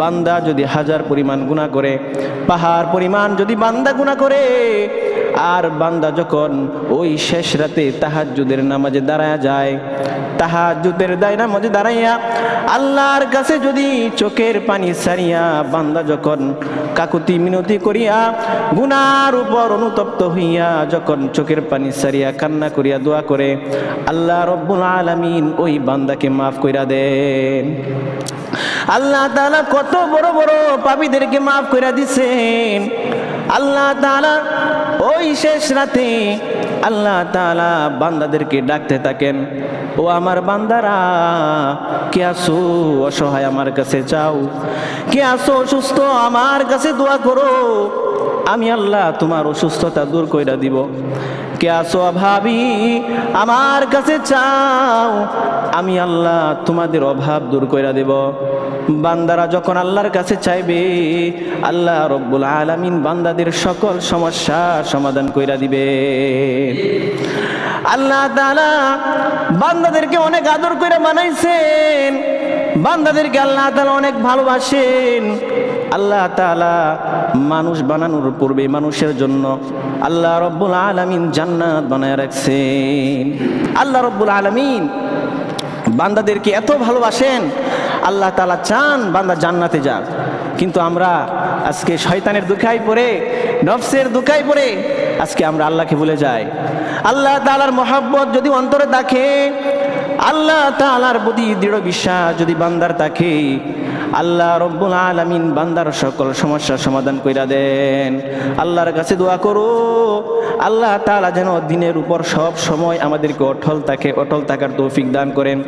বান্দা যদি হাজার পরিমাণ গুণা করে পাহাড় পরিমাণ যদি বান্দা গুণা করে আর বান্দা যখন ওই শেষ রাতে তাহাজ্জুদের নামাজে দাঁড়ায় যায় তাহাজুদের দায় নামাজে দাঁড়াইয়া আল্লাহর কাছে যদি চোখের পানি সারিয়া বান্দা যখন কাকুতি মিনতি করিয়া গুনার উপর অনুতপ্ত হইয়া যখন চোখের পানি সারিয়া কান্না করিয়া দোয়া করে, আল্লাহ রব্বুল আলামিন ওই বান্দাকে মাফ কইরা দেন। আল্লাহ তাআলা কত বড় বড় পাপীদেরকে মাফ কইরা দিছেন। আল্লাহ তাআলা ওই শেষ রাতে আল্লাহ তালা বান্দাদেরকে ডাকতে থাকেন, ও আমার বান্দারা, কে আসো অসহায় আমার কাছে চাও কে আসো অসুস্থ? আমার কাছে দোয়া করো। আমি আল্লাহ তোমার অসুস্থতা দূর কইরা দিব। কে আসো অভাবী? আমার কাছে চাও। আমি আল্লাহ তোমাদের অভাব দূর কইরা দেব। বান্দারা যখন আল্লাহর কাছে চাইবে, আল্লাহ রব্বুল আলামিন বান্দাদের সকল সমস্যার সমাধান কইরা দিবে। আল্লাহ বান্দাদেরকে অনেক আদর করে বানাইছেন বান্দাদেরকে আল্লাহ তাআলা অনেক ভালোবাসেন। আল্লাহ তাআলা মানুষ বানানোর পূর্বে মানুষের জন্য আল্লাহ রব্বুল আলামিন জান্নাত বানায় রাখছেন। আল্লাহ রব্বুল আলামিন বান্দাদেরকে এত ভালোবাসেন, আল্লাহ তাআলা চান বান্দা জান্নাতে যাক। কিন্তু আমরা আজকে শয়তানের দুঃখায় পড়ে, নফসের দুঃখায় পড়ে আজকে আমরা আল্লাহকে ভুলে যাই। আল্লাহ তাআলার মহাব্বত যদি অন্তরে থাকে আল্লাহ তালার প্রতি দৃঢ় বিশ্বাস যদি বান্দার থাকে, আল্লাহ রব্বুল আলমিন বান্দার সকল সমস্যার সমাধান কইরা দেন। আল্লাহর কাছে দোয়া করো, আল্লাহ তালা যেন দিনের উপর সব সময় আমাদেরকে অটল থাকে, অটল থাকার তৌফিক দান করেন।